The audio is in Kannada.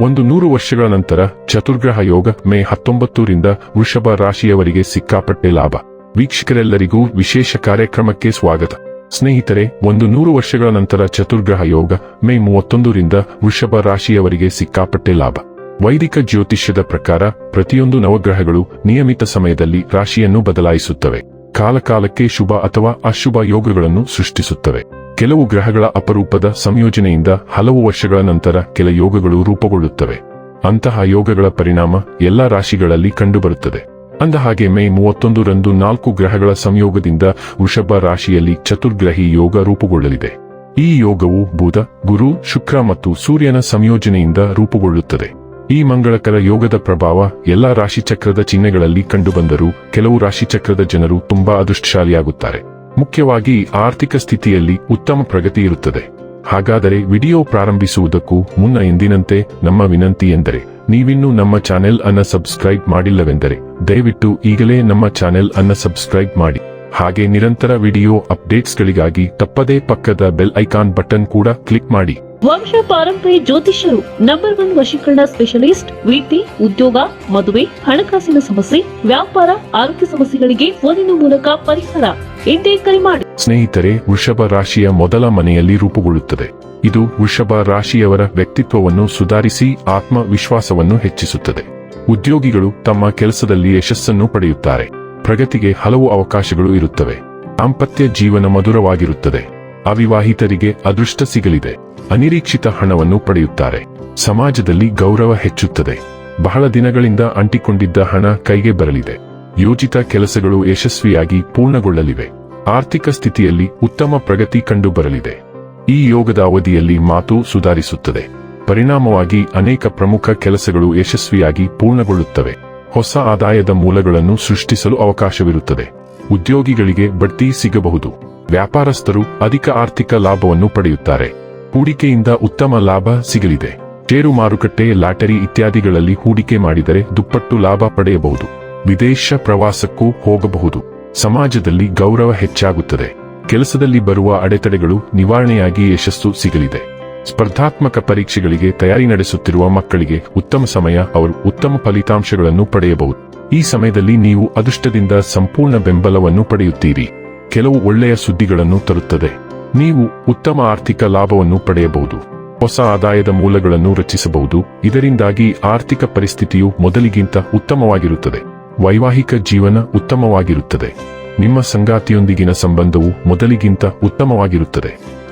ಒಂದು ನೂರು ವರ್ಷಗಳ ನಂತರ ಚತುರ್ಗ್ರಹ ಯೋಗ ಮೇ ಹತ್ತೊಂಬತ್ತರಿಂದ ವೃಷಭ ರಾಶಿಯವರಿಗೆ ಸಿಕ್ಕಾಪಟ್ಟೆ ಲಾಭ. ವೀಕ್ಷಕರೆಲ್ಲರಿಗೂ ವಿಶೇಷ ಕಾರ್ಯಕ್ರಮಕ್ಕೆ ಸ್ವಾಗತ. ಸ್ನೇಹಿತರೆ, ಒಂದು ನೂರು ವರ್ಷಗಳ ನಂತರ ಚತುರ್ಗ್ರಹ ಯೋಗ ಮೇ ಮೂವತ್ತೊಂದರಿಂದ ವೃಷಭ ರಾಶಿಯವರಿಗೆ ಸಿಕ್ಕಾಪಟ್ಟೆ ಲಾಭ. ವೈದಿಕ ಜ್ಯೋತಿಷ್ಯದ ಪ್ರಕಾರ ಪ್ರತಿಯೊಂದು ನವಗ್ರಹಗಳು ನಿಯಮಿತ ಸಮಯದಲ್ಲಿ ರಾಶಿಯನ್ನು ಬದಲಾಯಿಸುತ್ತವೆ. ಕಾಲಕಾಲಕ್ಕೆ ಶುಭ ಅಥವಾ ಅಶುಭ ಯೋಗಗಳನ್ನು ಸೃಷ್ಟಿಸುತ್ತವೆ. ಕೆಲವು ಗ್ರಹಗಳ ಅಪರೂಪದ ಸಂಯೋಜನೆಯಿಂದ ಹಲವು ವರ್ಷಗಳ ನಂತರ ಕೆಲ ಯೋಗಗಳು ರೂಪುಗೊಳ್ಳುತ್ತವೆ. ಅಂತಹ ಯೋಗಗಳ ಪರಿಣಾಮ ಎಲ್ಲಾ ರಾಶಿಗಳಲ್ಲಿ ಕಂಡುಬರುತ್ತದೆ. ಅಂದಹಾಗೆ ಮೇ ಮೂವತ್ತೊಂದರಂದು ನಾಲ್ಕು ಗ್ರಹಗಳ ಸಂಯೋಗದಿಂದ ವೃಷಭ ರಾಶಿಯಲ್ಲಿ ಚತುರ್ಗ್ರಹಿ ಯೋಗ ರೂಪುಗೊಳ್ಳಲಿದೆ. ಈ ಯೋಗವು ಬುಧ, ಗುರು, ಶುಕ್ರ ಮತ್ತು ಸೂರ್ಯನ ಸಂಯೋಜನೆಯಿಂದ ರೂಪುಗೊಳ್ಳುತ್ತದೆ. ಈ ಮಂಗಳಕರ ಯೋಗದ ಪ್ರಭಾವ ಎಲ್ಲಾ ರಾಶಿಚಕ್ರದ ಚಿಹ್ನೆಗಳಲ್ಲಿ ಕಂಡುಬಂದರೂ ಕೆಲವು ರಾಶಿಚಕ್ರದ ಜನರು ತುಂಬಾ ಅದೃಷ್ಟಶಾಲಿಯಾಗುತ್ತಾರೆ. ಮುಖ್ಯವಾಗಿ ಆರ್ಥಿಕ ಸ್ಥಿತಿಯಲ್ಲಿ ಉತ್ತಮ ಪ್ರಗತಿ ಇರುತ್ತದೆ. ಹಾಗಾದರೆ ವಿಡಿಯೋ ಪ್ರಾರಂಭಿಸುವುದಕ್ಕೂ ಮುನ್ನ ಎಂದಿನಂತೆ ನಮ್ಮ ವಿನಂತಿ ಎಂದರೆ, ನೀವಿನ್ನೂ ನಮ್ಮ ಚಾನೆಲ್ ಅನ್ನ ಸಬ್ಸ್ಕ್ರೈಬ್ ಮಾಡಿಲ್ಲವೆಂದರೆ, ದಯವಿಟ್ಟು ಈಗಲೇ ನಮ್ಮ ಚಾನೆಲ್ ಅನ್ನ ಸಬ್ಸ್ಕ್ರೈಬ್ ಮಾಡಿ. ಹಾಗೆ ನಿರಂತರ ವಿಡಿಯೋ ಅಪ್ಡೇಟ್ಸ್ಗಳಿಗಾಗಿ ತಪ್ಪದೇ ಪಕ್ಕದ ಬೆಲ್ ಐಕಾನ್ ಬಟನ್ ಕೂಡ ಕ್ಲಿಕ್ ಮಾಡಿ. ವಂಶ ಪಾರಂಪರ್ಯ ಜ್ಯೋತಿಷ್ಯರು ನಂಬರ್ ಒನ್ ವಶೀಕರಣ ಸ್ಪೆಷಲಿಸ್ಟ್ ವೃತ್ತಿ ಉದ್ಯೋಗ ಮದುವೆ ಹಣಕಾಸಿನ ಸಮಸ್ಯೆ ವ್ಯಾಪಾರ ಆರೋಗ್ಯ ಸಮಸ್ಯೆಗಳಿಗೆ ಫೋನಿನ ಮೂಲಕ ಪರಿಹಾರ ಎಂದೇ ಕರೆ ಮಾಡಿ. ಸ್ನೇಹಿತರೆ ವೃಷಭ ರಾಶಿಯ ಮೊದಲ ಮನೆಯಲ್ಲಿ ರೂಪುಗೊಳ್ಳುತ್ತದೆ. ಇದು ವೃಷಭ ರಾಶಿಯವರ ವ್ಯಕ್ತಿತ್ವವನ್ನು ಸುಧಾರಿಸಿ ಆತ್ಮವಿಶ್ವಾಸವನ್ನು ಹೆಚ್ಚಿಸುತ್ತದೆ. ಉದ್ಯೋಗಿಗಳು ತಮ್ಮ ಕೆಲಸದಲ್ಲಿ ಯಶಸ್ಸನ್ನು ಪಡೆಯುತ್ತಾರೆ. ಪ್ರಗತಿಗೆ ಹಲವು ಅವಕಾಶಗಳು ಇರುತ್ತವೆ. ದಾಂಪತ್ಯ ಜೀವನ ಮಧುರವಾಗಿರುತ್ತದೆ. ಅವಿವಾಹಿತರಿಗೆ ಅದೃಷ್ಟ ಸಿಗಲಿದೆ. ಅನಿರೀಕ್ಷಿತ ಹಣವನ್ನು ಪಡೆಯುತ್ತಾರೆ. ಸಮಾಜದಲ್ಲಿ ಗೌರವ ಹೆಚ್ಚುತ್ತದೆ. ಬಹಳ ದಿನಗಳಿಂದ ಅಂಟಿಕೊಂಡಿದ್ದ ಹಣ ಕೈಗೆ ಬರಲಿದೆ. ಯೋಜಿತ ಕೆಲಸಗಳು ಯಶಸ್ವಿಯಾಗಿ ಪೂರ್ಣಗೊಳ್ಳಲಿವೆ. ಆರ್ಥಿಕ ಸ್ಥಿತಿಯಲ್ಲಿ ಉತ್ತಮ ಪ್ರಗತಿ ಕಂಡು ಬರಲಿದೆ ಈ ಯೋಗದ ಅವಧಿಯಲ್ಲಿ ಮಾತು ಸುಧಾರಿಸುತ್ತದೆ. ಪರಿಣಾಮವಾಗಿ ಅನೇಕ ಪ್ರಮುಖ ಕೆಲಸಗಳು ಯಶಸ್ವಿಯಾಗಿ ಪೂರ್ಣಗೊಳ್ಳುತ್ತವೆ. ಹೊಸ ಆದಾಯದ ಮೂಲಗಳನ್ನು ಸೃಷ್ಟಿಸಲು ಅವಕಾಶವಿರುತ್ತದೆ. ಉದ್ಯೋಗಿಗಳಿಗೆ ಬಡ್ತಿ ಸಿಗಬಹುದು. ವ್ಯಾಪಾರಸ್ಥರು ಅಧಿಕ ಆರ್ಥಿಕ ಲಾಭವನ್ನು ಪಡೆಯುತ್ತಾರೆ. ಹೂಡಿಕೆಯಿಂದ ಉತ್ತಮ ಲಾಭ ಸಿಗಲಿದೆ. ಷೇರು ಮಾರುಕಟ್ಟೆ, ಲಾಟರಿ ಇತ್ಯಾದಿಗಳಲ್ಲಿ ಹೂಡಿಕೆ ಮಾಡಿದರೆ ದುಪ್ಪಟ್ಟು ಲಾಭ ಪಡೆಯಬಹುದು. ವಿದೇಶ ಪ್ರವಾಸಕ್ಕೂ ಹೋಗಬಹುದು. ಸಮಾಜದಲ್ಲಿ ಗೌರವ ಹೆಚ್ಚಾಗುತ್ತದೆ. ಕೆಲಸದಲ್ಲಿ ಬರುವ ಅಡೆತಡೆಗಳು ನಿವಾರಣೆಯಾಗಿ ಯಶಸ್ಸು ಸಿಗಲಿದೆ. ಸ್ಪರ್ಧಾತ್ಮಕ ಪರೀಕ್ಷೆಗಳಿಗೆ ತಯಾರಿ ನಡೆಸುತ್ತಿರುವ ಮಕ್ಕಳಿಗೆ ಉತ್ತಮ ಸಮಯ ಅವರು ಉತ್ತಮ ಫಲಿತಾಂಶಗಳನ್ನು ಪಡೆಯಬಹುದು. ಈ ಸಮಯದಲ್ಲಿ ನೀವು ಅದೃಷ್ಟದಿಂದ ಸಂಪೂರ್ಣ ಬೆಂಬಲವನ್ನು ಪಡೆಯುತ್ತೀರಿ. ಕೆಲವು ಒಳ್ಳೆಯ ಸುದ್ದಿಗಳನ್ನು ತರುತ್ತದೆ. ನೀವು ಉತ್ತಮ ಆರ್ಥಿಕ ಲಾಭವನ್ನು ಪಡೆಯಬಹುದು. ಹೊಸ ಆದಾಯದ ಮೂಲಗಳನ್ನು ರಚಿಸಬಹುದು. ಇದರಿಂದಾಗಿ ಆರ್ಥಿಕ ಪರಿಸ್ಥಿತಿಯು ಮೊದಲಿಗಿಂತ ಉತ್ತಮವಾಗಿರುತ್ತದೆ. ವೈವಾಹಿಕ ಜೀವನ ಉತ್ತಮವಾಗಿರುತ್ತದೆ. ನಿಮ್ಮ ಸಂಗಾತಿಯೊಂದಿಗಿನ ಸಂಬಂಧವು ಮೊದಲಿಗಿಂತ ಉತ್ತಮವಾಗಿರುತ್ತದೆ.